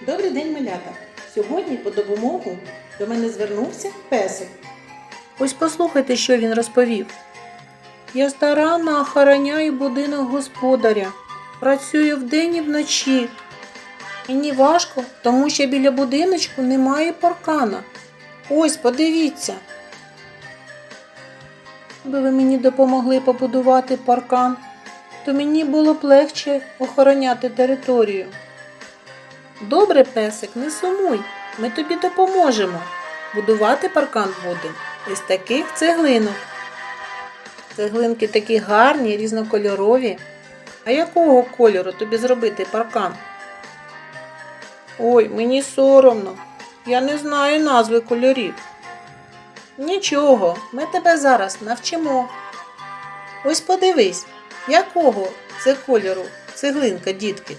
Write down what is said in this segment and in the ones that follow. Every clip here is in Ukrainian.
Добрий день, малята! Сьогодні по допомогу до мене звернувся песик. Ось послухайте, що він розповів. Я старанно охороняю будинок господаря. Працюю вдень і вночі. Мені важко, тому що біля будиночку немає паркана. Ось, подивіться. Якби ви мені допомогли побудувати паркан, то мені було б легше охороняти територію. Добре, песик, не сумуй, ми тобі допоможемо. Будувати паркан будемо із таких цеглинок. Цеглинки такі гарні, різнокольорові. А якого кольору тобі зробити паркан? Ой, мені соромно. Я не знаю назви кольорів. Нічого, ми тебе зараз навчимо. Ось подивись, якого це кольору цеглинка, дітки.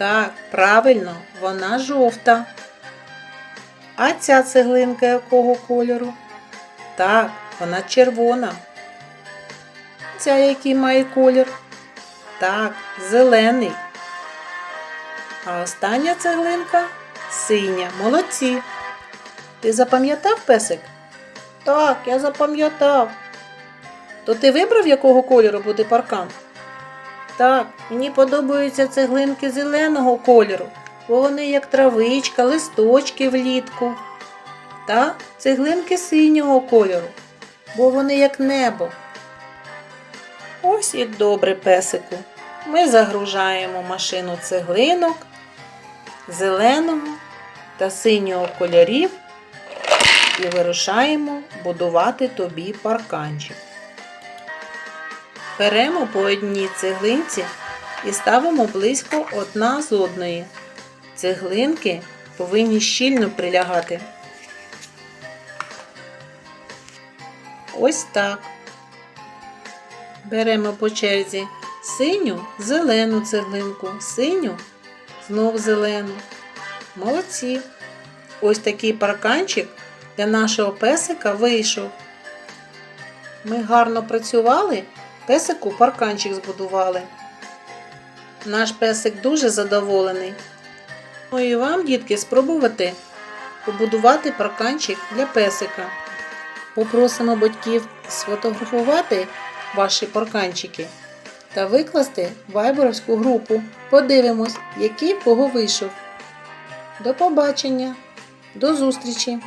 Так, правильно, вона жовта. А ця цеглинка якого кольору? Так, вона червона. Ця який має колір? Так, зелений. А остання цеглинка синя. Молодці. Ти запам'ятав песик? Так, я запам'ятав. То ти вибрав, якого кольору буде паркан? Так, мені подобаються цеглинки зеленого кольору, бо вони як травичка, листочки влітку. Та цеглинки синього кольору, бо вони як небо. Ось і добре, песику. Ми загружаємо машину цеглинок зеленого та синього кольорів і вирушаємо будувати тобі парканчик. Беремо по одній цеглинці і ставимо близько одна з одної. Цеглинки повинні щільно прилягати. Ось так. Беремо по черзі синю, зелену цеглинку, синю, знов зелену. Молодці. Ось такий парканчик для нашого песика вийшов. Ми гарно працювали, песику парканчик збудували. Наш песик дуже задоволений. Ну і вам, дітки, спробувати побудувати парканчик для песика. Попросимо батьків сфотографувати ваші парканчики та викласти в вайберовську групу. Подивимось, який в кого вийшов. До побачення, до зустрічі!